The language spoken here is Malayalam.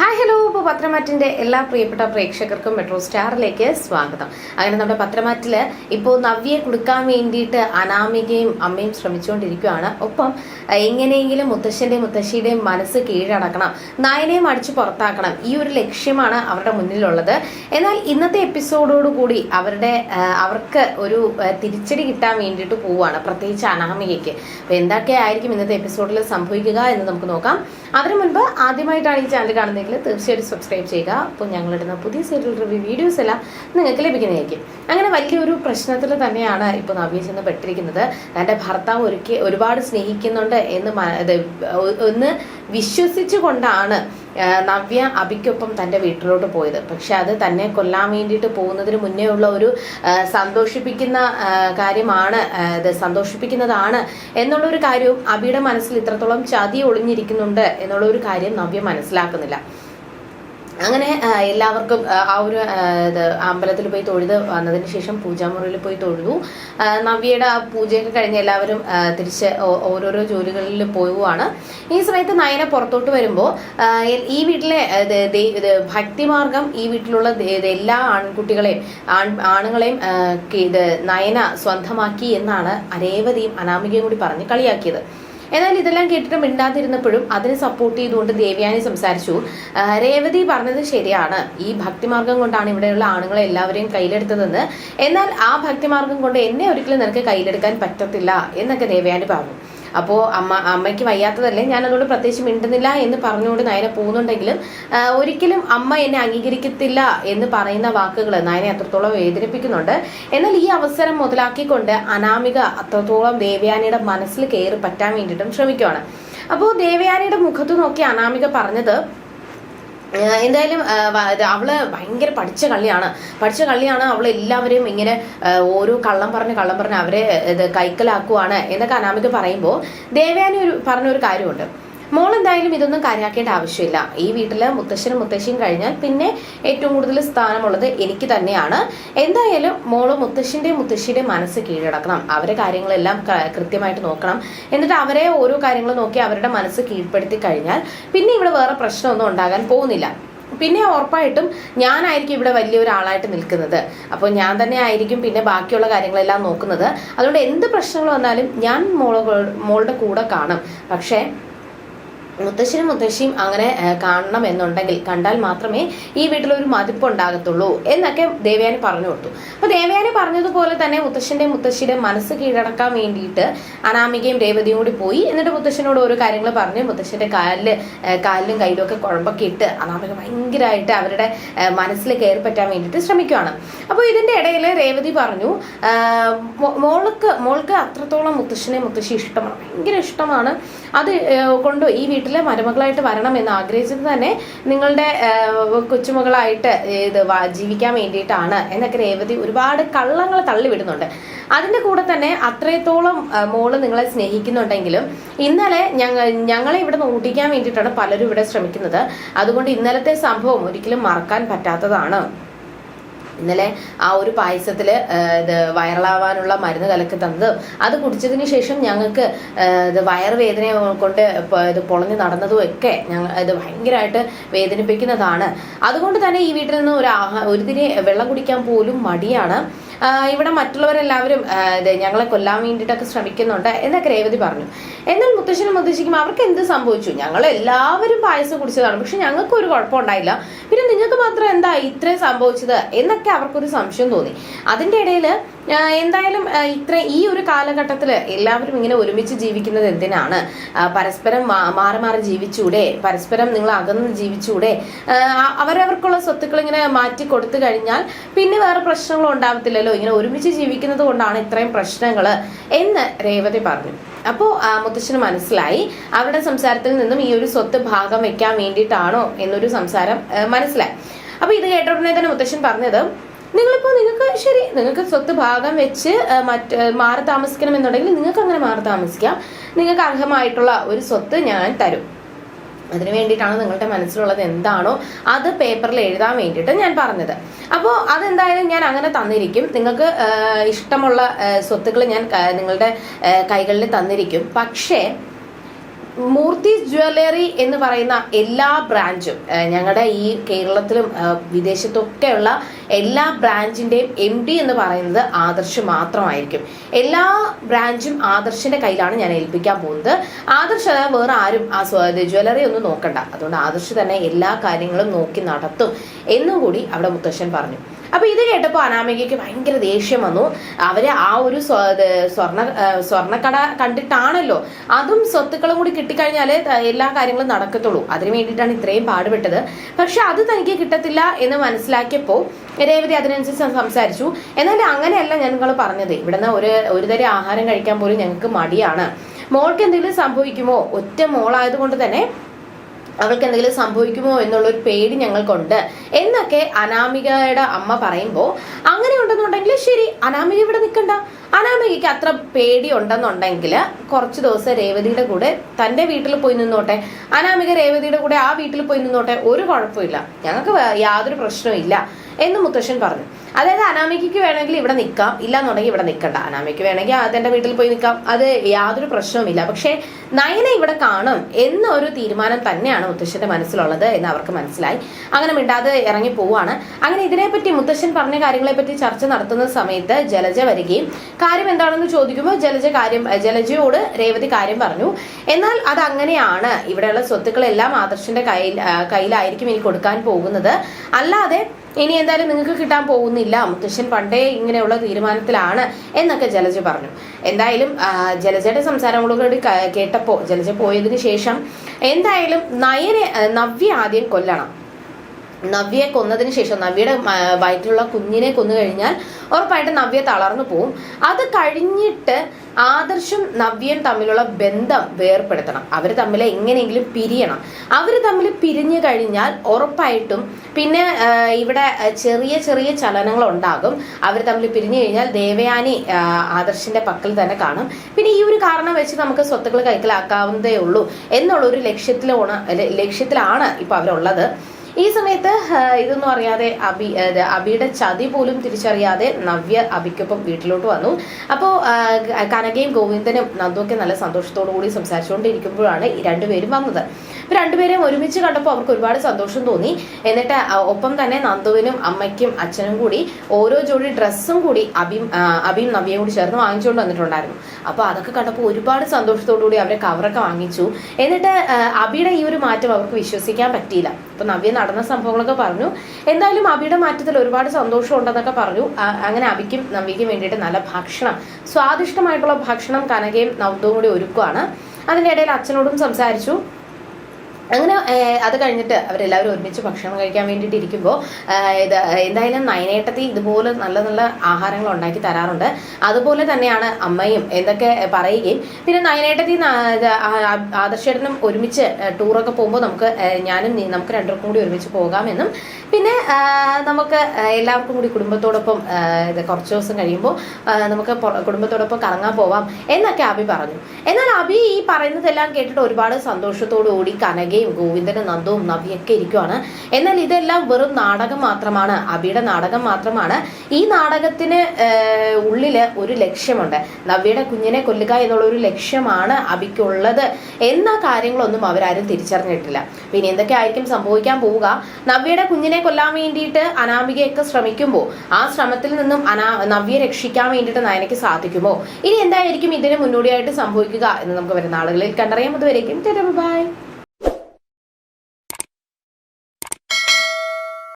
ഹായ് ഹലോ ഇപ്പോൾ പത്രമാറ്റിന്റെ എല്ലാ പ്രിയപ്പെട്ട പ്രേക്ഷകർക്കും മെട്രോ സ്റ്റാറിലേക്ക് സ്വാഗതം. അങ്ങനെ നമ്മുടെ പത്രമാറ്റിൽ ഇപ്പോൾ നവ്യയെ കൊടുക്കാൻ വേണ്ടിയിട്ട് അനാമികയും അമ്മയും ശ്രമിച്ചുകൊണ്ടിരിക്കുകയാണ്. ഒപ്പം എങ്ങനെയെങ്കിലും മുത്തശ്ശന്റെയും മുത്തശ്ശിയുടെയും മനസ്സ് കീഴടക്കണം നയനെയും അടിച്ച് പുറത്താക്കണം ഈ ഒരു ലക്ഷ്യമാണ് അവരുടെ മുന്നിലുള്ളത്. എന്നാൽ ഇന്നത്തെ എപ്പിസോഡോടുകൂടി അവരുടെ അവർക്ക് ഒരു തിരിച്ചടി കിട്ടാൻ വേണ്ടിയിട്ട് പോവുകയാണ് പ്രത്യേകിച്ച് അനാമികയ്ക്ക്. അപ്പോൾ എന്തൊക്കെയായിരിക്കും ഇന്നത്തെ എപ്പിസോഡിൽ സംഭവിക്കുക എന്ന് നമുക്ക് നോക്കാം. അതിനു മുൻപ് ആദ്യമായിട്ടാണ് ഈ ചാനൽ കാണുന്നതെങ്കിൽ തീർച്ചയായിട്ടും സബ്സ്ക്രൈബ് ചെയ്യുക. അപ്പോൾ ഞങ്ങളിടുന്ന പുതിയ സീരിയൽ റിവ്യൂ വീഡിയോസ് എല്ലാം നിങ്ങൾക്ക് ലഭിക്കുന്നതായിരിക്കും. അങ്ങനെ വലിയൊരു പ്രശ്നത്തിൽ തന്നെയാണ് ഇപ്പോൾ നവ്യ ചെന്ന് പെട്ടിരിക്കുന്നത്. തന്റെ ഭർത്താവ് ഒരുക്കി ഒരുപാട് സ്നേഹിക്കുന്നുണ്ട് എന്ന് ഒന്ന് വിശ്വസിച്ചുകൊണ്ടാണ് നവ്യ അബിക്കൊപ്പം തന്റെ വീട്ടിലോട്ട് പോയത്. പക്ഷെ അത് തന്നെ കൊല്ലാൻ വേണ്ടിയിട്ട് പോകുന്നതിന് മുന്നേ ഉള്ള ഒരു സന്തോഷിപ്പിക്കുന്ന കാര്യമാണ് ഇത് സന്തോഷിപ്പിക്കുന്നതാണ് എന്നുള്ള ഒരു കാര്യവും അബിയുടെ മനസ്സിൽ ഇത്രത്തോളം ചതി ഒളിഞ്ഞിരിക്കുന്നുണ്ട് എന്നുള്ള ഒരു കാര്യം നവ്യ മനസ്സിലാക്കുന്നില്ല. അങ്ങനെ എല്ലാവർക്കും ആ, ഒരു അമ്പലത്തിൽ പോയി തൊഴുത് വന്നതിന് ശേഷം പൂജാമുറിയിൽ പോയി തൊഴുതു. നവ്യയുടെ ആ പൂജയൊക്കെ കഴിഞ്ഞ് എല്ലാവരും തിരിച്ച് ഓരോരോ ജോലികളിൽ പോവുകയാണ് ഈ സമയത്ത് നയന പുറത്തോട്ട് വരുമ്പോൾ ഈ വീട്ടിലെ ഭക്തിമാർഗം ഈ വീട്ടിലുള്ള എല്ലാ ആൺകുട്ടികളെയും ആൺ ആണുങ്ങളെയും നയന സ്വന്തമാക്കി എന്നാണ് അരേവതിയും അനാമികയും കൂടി പറഞ്ഞ് കളിയാക്കിയത്. എന്നാൽ ഇതെല്ലാം കേട്ടിട്ട് മിണ്ടാതിരുന്നപ്പോഴും അതിന് സപ്പോർട്ട് ചെയ്തുകൊണ്ട് ദേവ്യാനി സംസാരിച്ചു. രേവതി പറഞ്ഞത് ശരിയാണ്. ഈ ഭക്തിമാർഗം കൊണ്ടാണ് ഇവിടെയുള്ള ആണുങ്ങളെ എല്ലാവരെയും കയ്യിലെടുത്തതെന്ന്. എന്നാൽ ആ ഭക്തിമാർഗം കൊണ്ട് എന്നെ ഒരിക്കലും നിനക്ക് കയ്യിലെടുക്കാൻ പറ്റത്തില്ല എന്നൊക്കെ ദേവയാനി പറഞ്ഞു. അപ്പോൾ അമ്മ അമ്മയ്ക്ക് വയ്യാത്തതല്ലേ? ഞാൻ അതുകൊണ്ട് പ്രത്യേകിച്ച് മിണ്ടുന്നില്ല എന്ന് പറഞ്ഞുകൊണ്ട് നയന പോകുന്നുണ്ടെങ്കിലും ഒരിക്കലും അമ്മ എന്നെ അംഗീകരിക്കത്തില്ല എന്ന് പറയുന്ന വാക്കുകൾ നയനെ അത്രത്തോളം വേദനിപ്പിക്കുന്നുണ്ട്. എന്നാൽ ഈ അവസരം മുതലാക്കിക്കൊണ്ട് അനാമിക അത്രത്തോളം ദേവയാനിയുടെ മനസ്സിൽ കയറി പറ്റാൻ വേണ്ടിയിട്ടും ശ്രമിക്കുകയാണ് അപ്പോൾ ദേവയാനിയുടെ മുഖത്ത് നോക്കി അനാമിക പറഞ്ഞത് എന്തായാലും അവൾ ഭയങ്കര പഠിച്ച കള്ളിയാണ്. പഠിച്ച കള്ളിയാണ് അവൾ എല്ലാവരെയും ഇങ്ങനെ ഓരോ കള്ളം പറഞ്ഞ് കള്ളം പറഞ്ഞ് അവരെ ഇത് കൈക്കലാക്കുവാണ് എന്നൊക്കെ അനാമിക പറയുമ്പോൾ ദേവയാനി ഒരു പറഞ്ഞൊരു കാര്യമുണ്ട്. മോൾ എന്തായാലും ഇതൊന്നും കാര്യമാക്കേണ്ട ആവശ്യമില്ല. ഈ വീട്ടിൽ മുത്തശ്ശനും മുത്തശ്ശിയും കഴിഞ്ഞാൽ പിന്നെ ഏറ്റവും കൂടുതൽ സ്ഥാനമുള്ളത് എനിക്ക് തന്നെയാണ്. എന്തായാലും മോൾ മുത്തശ്ശിന്റെ മുത്തശ്ശിയുടെ മനസ്സ് കീഴടക്കണം. അവരെ കാര്യങ്ങളെല്ലാം കൃത്യമായിട്ട് നോക്കണം. എന്നിട്ട് അവരെ ഓരോ കാര്യങ്ങൾ നോക്കി അവരുടെ മനസ്സ് കീഴ്പ്പെടുത്തി കഴിഞ്ഞാൽ പിന്നെ ഇവിടെ വേറെ പ്രശ്നമൊന്നും ഉണ്ടാകാൻ പോകുന്നില്ല. പിന്നെ ഉറപ്പായിട്ടും ഞാനായിരിക്കും ഇവിടെ വലിയ ഒരാളായിട്ട് നിൽക്കുന്നത്. അപ്പോൾ ഞാൻ തന്നെ ആയിരിക്കും പിന്നെ ബാക്കിയുള്ള കാര്യങ്ങളെല്ലാം നോക്കുന്നത്. അതുകൊണ്ട് എന്ത് പ്രശ്നങ്ങൾ വന്നാലും ഞാൻ മോളെ മോളുടെ കൂടെ കാണും. പക്ഷേ മുത്തശ്ശനും മുത്തശ്ശിയും അങ്ങനെ കാണണം എന്നുണ്ടെങ്കിൽ കണ്ടാൽ മാത്രമേ ഈ വീട്ടിലൊരു മതിപ്പ് ഉണ്ടാകത്തുള്ളൂ എന്നൊക്കെ ദേവയാനി പറഞ്ഞു കൊടുത്തു. അപ്പൊ ദേവയാനി പറഞ്ഞതുപോലെ തന്നെ മുത്തശ്ശന്റെ മുത്തശ്ശിയുടെ മനസ്സ് കീഴടക്കാൻ വേണ്ടിയിട്ട് അനാമികയും രേവതിയും കൂടി പോയി. എന്നിട്ട് മുത്തശ്ശനോട് ഓരോ കാര്യങ്ങൾ പറഞ്ഞ്. മുത്തശ്ശന്റെ കാലിൽ കാലിലും കയ്യിലും ഒക്കെ കുഴമ്പൊക്കെ ഇട്ട് അനാമിക ഭയങ്കരമായിട്ട് അവരുടെ മനസ്സിൽ കയറി പറ്റാൻ വേണ്ടിയിട്ട് ശ്രമിക്കുകയാണ് അപ്പോൾ ഇതിന്റെ ഇടയിൽ രേവതി പറഞ്ഞു മോൾക്ക് മോൾക്ക് അത്രത്തോളം മുത്തശ്ശനെ മുത്തശ്ശി ഇഷ്ടമാണ്. ഭയങ്കര ഇഷ്ടമാണ്. അത് കൊണ്ട് ഈ വീട്ടിലെ മരുമകളായിട്ട് വരണം എന്ന് ആഗ്രഹിച്ചത് തന്നെ നിങ്ങളുടെ കൊച്ചുമകളായിട്ട് ഇത് ജീവിക്കാൻ വേണ്ടിയിട്ടാണ്. എന്നൊക്കെ രേവതി ഒരുപാട് കള്ളങ്ങൾ തള്ളിവിടുന്നുണ്ട്. അതിന്റെ കൂടെ തന്നെ അത്രത്തോളം മോൾ നിങ്ങളെ സ്നേഹിക്കുന്നുണ്ടെങ്കിലും ഇന്നലെ ഞങ്ങൾ ഞങ്ങളെ ഇവിടെ നിന്ന് ഓടിക്കാൻ വേണ്ടിയിട്ടാണ് പലരും ഇവിടെ ശ്രമിക്കുന്നത്. അതുകൊണ്ട് ഇന്നലത്തെ സംഭവം ഒരിക്കലും മറക്കാൻ പറ്റാത്തതാണ്. ഇന്നലെ ആ ഒരു പായസത്തിൽ ഇത് വയറിളാവാനുള്ള മരുന്ന് കലക്കി തന്നത് അത് കുടിച്ചതിന് ശേഷം ഞങ്ങൾക്ക് ഇത് വയറുവേദന കൊണ്ട് ഇത് പൊളഞ്ഞു നടന്നതും ഒക്കെ ഞങ്ങൾ ഇത് ഭയങ്കരമായിട്ട് വേദനിപ്പിക്കുന്നതാണ്. അതുകൊണ്ട് തന്നെ ഈ വീട്ടിൽ നിന്ന് ഒരു ആഹാ ഒരു വെള്ളം കുടിക്കാൻ പോലും മടിയാണ്. ഇവിടെ മറ്റുള്ളവരെല്ലാവരും ഞങ്ങളെ കൊല്ലാൻ വേണ്ടിയിട്ടൊക്കെ ശ്രമിക്കുന്നുണ്ട് എന്നൊക്കെ രേവതി പറഞ്ഞു. എന്നാൽ മുത്തശ്ശനും മുത്തശ്ശിക്കും അവർക്ക് എന്ത് സംഭവിച്ചു? ഞങ്ങൾ എല്ലാവരും പായസം കുടിച്ചതാണ്. പക്ഷെ ഞങ്ങൾക്ക് ഒരു കുഴപ്പമുണ്ടായില്ല. പിന്നെ നിങ്ങൾക്ക് മാത്രം എന്താ ഇത്രയും സംഭവിച്ചത്? എന്നൊക്കെ അവർക്കൊരു സംശയം തോന്നി. അതിന്റെ ഇടയിൽ എന്തായാലും ഇത്ര ഈ ഒരു കാലഘട്ടത്തിൽ എല്ലാവരും ഇങ്ങനെ ഒരുമിച്ച് ജീവിക്കുന്നത് എന്തിനാണ്? പരസ്പരം മാറി മാറി ജീവിച്ചൂടെ? പരസ്പരം നിങ്ങൾ അകന്ന് ജീവിച്ചൂടെ? അവരവർക്കുള്ള സ്വത്തുക്കൾ ഇങ്ങനെ മാറ്റി കൊടുത്തു കഴിഞ്ഞാൽ പിന്നെ വേറെ പ്രശ്നങ്ങളും ഉണ്ടാവത്തില്ലല്ലോ? ഇങ്ങനെ ഒരുമിച്ച് ജീവിക്കുന്നത് കൊണ്ടാണ് ഇത്രയും പ്രശ്നങ്ങൾ എന്ന് രേവതി പറഞ്ഞു. അപ്പോൾ മുത്തശ്ശന് മനസ്സിലായി. അവരുടെ സംസാരത്തിൽ നിന്നും ഈ ഒരു സ്വത്ത് ഭാഗം വെക്കാൻ വേണ്ടിയിട്ടാണോ എന്നൊരു സംസാരം മനസ്സിലായി. അപ്പൊ ഇത് കേട്ട ഉടനെ തന്നെ മുത്തശ്ശൻ പറഞ്ഞത് നിങ്ങളിപ്പോൾ നിങ്ങൾക്ക് ശരി നിങ്ങൾക്ക് സ്വത്ത് ഭാഗം വെച്ച് മറ്റ് മാറി താമസിക്കണം എന്നുണ്ടെങ്കിൽ നിങ്ങൾക്ക് അങ്ങനെ മാറി താമസിക്കാം. നിങ്ങൾക്ക് അർഹമായിട്ടുള്ള ഒരു സ്വത്ത് ഞാൻ തരും. അതിനു വേണ്ടിയിട്ടാണ് നിങ്ങളുടെ മനസ്സിലുള്ളത് എന്താണോ അത് പേപ്പറിൽ എഴുതാൻ വേണ്ടിയിട്ട് ഞാൻ പറഞ്ഞത്. അപ്പോൾ അതെന്തായാലും ഞാൻ അങ്ങനെ തന്നിരിക്കും. നിങ്ങൾക്ക് ഇഷ്ടമുള്ള സ്വത്തുക്കൾ ഞാൻ നിങ്ങളുടെ കൈകളിൽ തന്നിരിക്കും. പക്ഷേ മൂർത്തി ജ്വല്ലറി എന്ന് പറയുന്ന എല്ലാ ബ്രാഞ്ചും ഞങ്ങളുടെ ഈ കേരളത്തിലും വിദേശത്തൊക്കെയുള്ള എല്ലാ ബ്രാഞ്ചിന്റെയും എം ഡി എന്ന് പറയുന്നത് ആദർശ് മാത്രമായിരിക്കും. എല്ലാ ബ്രാഞ്ചും ആദർശിന്റെ കയ്യിലാണ് ഞാൻ ഏൽപ്പിക്കാൻ പോകുന്നത്. ആദർശ് വേറെ ആരും ആ ജ്വല്ലറി ഒന്നും നോക്കണ്ട. അതുകൊണ്ട് ആദർശ് തന്നെ എല്ലാ കാര്യങ്ങളും നോക്കി നടത്തും എന്നും കൂടി അവിടെ മുത്തശ്ശൻ പറഞ്ഞു. അപ്പൊ ഇത് കേട്ടപ്പോൾ അനാമികയ്ക്ക് ഭയങ്കര ദേഷ്യം വന്നു. അവർ ആ ഒരു സ്വർണ സ്വർണക്കട കണ്ടിട്ടാണല്ലോ. അതും സ്വത്തുക്കളും കൂടി കിട്ടിക്കഴിഞ്ഞാൽ എല്ലാ കാര്യങ്ങളും നടക്കത്തുള്ളൂ. അതിനു വേണ്ടിയിട്ടാണ് ഇത്രയും പാടുപെട്ടത്. പക്ഷെ അത് തനിക്ക് കിട്ടത്തില്ല എന്ന് മനസ്സിലാക്കിയപ്പോൾ രേവതി അതിനനുസരിച്ച് സംസാരിച്ചു. എന്നാൽ അങ്ങനെയല്ല ഞങ്ങൾ പറഞ്ഞത്. ഇവിടുന്ന് ഒരു ഒരു തരം ആഹാരം കഴിക്കാൻ പോലും ഞങ്ങൾക്ക് മടിയാണ്. മോൾക്ക് എന്തെങ്കിലും സംഭവിക്കുമോ? ഒറ്റ മോളായതുകൊണ്ട് തന്നെ അവൾക്ക് എന്തെങ്കിലും സംഭവിക്കുമോ എന്നുള്ള ഒരു പേടി ഞങ്ങൾക്കുണ്ട്. എന്നൊക്കെ അനാമികയുടെ അമ്മ പറയുമ്പോൾ അങ്ങനെ ഉണ്ടെന്നുണ്ടെങ്കിൽ ശരി അനാമിക ഇവിടെ നിൽക്കണ്ട അനാമികയ്ക്ക് അത്ര പേടി ഉണ്ടെന്നുണ്ടെങ്കിൽ കുറച്ച് ദിവസം രേവതിയുടെ കൂടെ തന്റെ വീട്ടിൽ പോയി നിന്നോട്ടെ. അനാമിക രേവതിയുടെ കൂടെ ആ വീട്ടിൽ പോയി നിന്നോട്ടെ. ഒരു കുഴപ്പമില്ല. ഞങ്ങൾക്ക് യാതൊരു പ്രശ്നവും ഇല്ല. എന്ന് മുത്തശ്ശൻ പറഞ്ഞു. അതായത് അനാമികയ്ക്ക് വേണമെങ്കിൽ ഇവിടെ നിൽക്കാം. ഇല്ലാന്നുണ്ടെങ്കിൽ ഇവിടെ നിൽക്കണ്ട. അനാമിക്ക് വേണമെങ്കിൽ അതെന്റെ വീട്ടിൽ പോയി നിൽക്കാം. അത് യാതൊരു പ്രശ്നവുമില്ല. പക്ഷേ നയന ഇവിടെ കാണും എന്നൊരു തീരുമാനം തന്നെയാണ് മുത്തശ്ശന്റെ മനസ്സിലുള്ളത് എന്ന് അവർക്ക് മനസ്സിലായി. അങ്ങനെ മിണ്ടാതെ ഇറങ്ങി പോവാണ് അങ്ങനെ ഇതിനെപ്പറ്റി മുത്തശ്ശൻ പറഞ്ഞ കാര്യങ്ങളെപ്പറ്റി ചർച്ച നടത്തുന്ന സമയത്ത് ജലജ വരികയും കാര്യം എന്താണെന്ന് ചോദിക്കുമ്പോൾ ജലജ കാര്യം ജലജയോട് രേവതി കാര്യം പറഞ്ഞു. എന്നാൽ അത് അങ്ങനെയാണ്. ഇവിടെയുള്ള സ്വത്തുക്കളെല്ലാം ആദർശിന്റെ കയ്യിൽ കയ്യിലായിരിക്കും ഇനി കൊടുക്കാൻ പോകുന്നത്. അല്ലാതെ ഇനി എന്തായാലും നിങ്ങൾക്ക് കിട്ടാൻ പോകുന്നില്ല. മുത്തശ്ശൻ പണ്ടേ ഇങ്ങനെയുള്ള തീരുമാനത്തിലാണ് എന്നൊക്കെ ജലജ പറഞ്ഞു. എന്തായാലും ജലജയുടെ സംസാരങ്ങളോട് കേട്ടപ്പോൾ ജലജ പോയതിന് ശേഷം എന്തായാലും നയനെ നവ്യ ആദ്യം കൊല്ലണം. നവ്യയെ കൊന്നതിന് ശേഷം നവ്യയുടെ വയറ്റിലുള്ള കുഞ്ഞിനെ കൊന്നു കഴിഞ്ഞാൽ ഉറപ്പായിട്ട് നവ്യ തളർന്നു പോവും. അത് കഴിഞ്ഞിട്ട് ആദർശും നവ്യയും തമ്മിലുള്ള ബന്ധം വേർപ്പെടുത്തണം. അവർ തമ്മിൽ എങ്ങനെയെങ്കിലും പിരിയണം. അവർ തമ്മിൽ പിരിഞ്ഞു കഴിഞ്ഞാൽ ഉറപ്പായിട്ടും പിന്നെ ഇവിടെ ചെറിയ ചെറിയ ചലനങ്ങൾ ഉണ്ടാകും അവർ തമ്മിൽ പിരിഞ്ഞു കഴിഞ്ഞാൽ ദേവയാനി ആദർശിന്റെ പക്കൽ തന്നെ കാണും. പിന്നെ ഈ ഒരു കാരണം വെച്ച് നമുക്ക് സ്വത്തുക്കൾ കൈക്കലാക്കാവുന്നതേ ഉള്ളൂ എന്നുള്ള ഒരു ലക്ഷ്യത്തിലാണ് ലക്ഷ്യത്തിലാണ് ഇപ്പൊ അവരുള്ളത്. ഈ സമയത്ത് ഇതൊന്നും അറിയാതെ അബി അബിയുടെ ചതി പോലും തിരിച്ചറിയാതെ നവ്യ അബിക്കൊപ്പം വീട്ടിലോട്ട് വന്നു. അപ്പോൾ കനകയും ഗോവിന്ദനും നന്ദുവൊക്കെ നല്ല സന്തോഷത്തോടു കൂടി സംസാരിച്ചുകൊണ്ടിരിക്കുമ്പോഴാണ് രണ്ടുപേരും വന്നത്. ഇപ്പൊ രണ്ടുപേരെയും ഒരുമിച്ച് കണ്ടപ്പോൾ അവർക്ക് ഒരുപാട് സന്തോഷം തോന്നി. എന്നിട്ട് ഒപ്പം തന്നെ നന്ദുവിനും അമ്മയ്ക്കും അച്ഛനും കൂടി ഓരോ ജോഡി ഡ്രസ്സും കൂടി അബിയും അബിയും നവ്യയും കൂടി ചേർന്ന് വാങ്ങിച്ചുകൊണ്ട് വന്നിട്ടുണ്ടായിരുന്നു. അപ്പോൾ അതൊക്കെ കണ്ടപ്പോൾ ഒരുപാട് സന്തോഷത്തോടു കൂടി അവരെ കവറൊക്കെ വാങ്ങിച്ചു. എന്നിട്ട് അബിയുടെ ഈ ഒരു മാറ്റം അവർക്ക് വിശ്വസിക്കാൻ പറ്റിയില്ല. അപ്പൊ നവ്യ നടന്ന സംഭവങ്ങളൊക്കെ പറഞ്ഞു. എന്തായാലും അബിയുടെ മാറ്റത്തിൽ ഒരുപാട് സന്തോഷം ഉണ്ടെന്നൊക്കെ പറഞ്ഞു. അങ്ങനെ അബിക്കും നവ്യക്കും വേണ്ടിയിട്ട് നല്ല ഭക്ഷണം സ്വാദിഷ്ടമായിട്ടുള്ള ഭക്ഷണം കനകയും നവ്യവും കൂടി ഒരുക്കുവാണ്. അതിന്റെ ഇടയിൽ അച്ഛനോടും സംസാരിച്ചു. അങ്ങനെ അത് കഴിഞ്ഞിട്ട് അവരെല്ലാവരും ഒരുമിച്ച് ഭക്ഷണം കഴിക്കാൻ വേണ്ടിയിട്ട് ഇരിക്കുമ്പോൾ ഇത് എന്തായാലും നയനേട്ടത്തി ഇതുപോലെ നല്ല നല്ല ആഹാരങ്ങൾ ഉണ്ടാക്കി തരാറുണ്ട്. അതുപോലെ തന്നെയാണ് അമ്മയും എന്തൊക്കെ പറയുകയും പിന്നെ നയനേട്ടത്തി ആദർശേട്ടനും ഒരുമിച്ച് ടൂറൊക്കെ പോകുമ്പോൾ നമുക്ക് ഞാനും നമുക്ക് രണ്ടുപേർക്കും കൂടി ഒരുമിച്ച് പോകാമെന്നും പിന്നെ നമുക്ക് എല്ലാവർക്കും കൂടി കുടുംബത്തോടൊപ്പം ഇത് കുറച്ച് ദിവസം കഴിയുമ്പോൾ നമുക്ക് കുടുംബത്തോടൊപ്പം കറങ്ങാൻ പോവാം എന്നൊക്കെ അബി പറഞ്ഞു. എന്നാൽ അബി ഈ പറയുന്നതെല്ലാം കേട്ടിട്ട് ഒരുപാട് സന്തോഷത്തോടു കൂടി കനകയും ഗോവിന്ദനും നന്ദവും നവിയൊക്കെ ഇരിക്കുവാണ്. എന്നാൽ ഇതെല്ലാം വെറും നാടകം മാത്രമാണ്. അബിയുടെ നാടകം മാത്രമാണ്. ഈ നാടകത്തിന് ഉള്ളിൽ ഒരു ലക്ഷ്യമുണ്ട്. നവ്യയുടെ കുഞ്ഞിനെ കൊല്ലുക എന്നുള്ള ഒരു ലക്ഷ്യമാണ് അബിക്കുള്ളത് എന്ന കാര്യങ്ങളൊന്നും അവരാരും തിരിച്ചറിഞ്ഞിട്ടില്ല. പിന്നെ എന്തൊക്കെ ആയിരിക്കും സംഭവിക്കാൻ പോവുക? നവ്യയുടെ കുഞ്ഞിനെ കൊല്ലാൻ വേണ്ടിയിട്ട് അനാമികയൊക്കെ ശ്രമിക്കുമ്പോൾ ആ ശ്രമത്തിൽ നിന്നും അനാ നവ്യെ രക്ഷിക്കാൻ വേണ്ടിയിട്ട് നയനയ്ക്ക് സാധിക്കുമോ? ഇനി എന്തായിരിക്കും ഇതിന് മുന്നോടിയായിട്ട് സംഭവിക്കുക എന്ന് നമുക്ക് വരുന്ന ആളുകളിൽ കണ്ടറിയാം. അതുവരേക്കും ബൈ.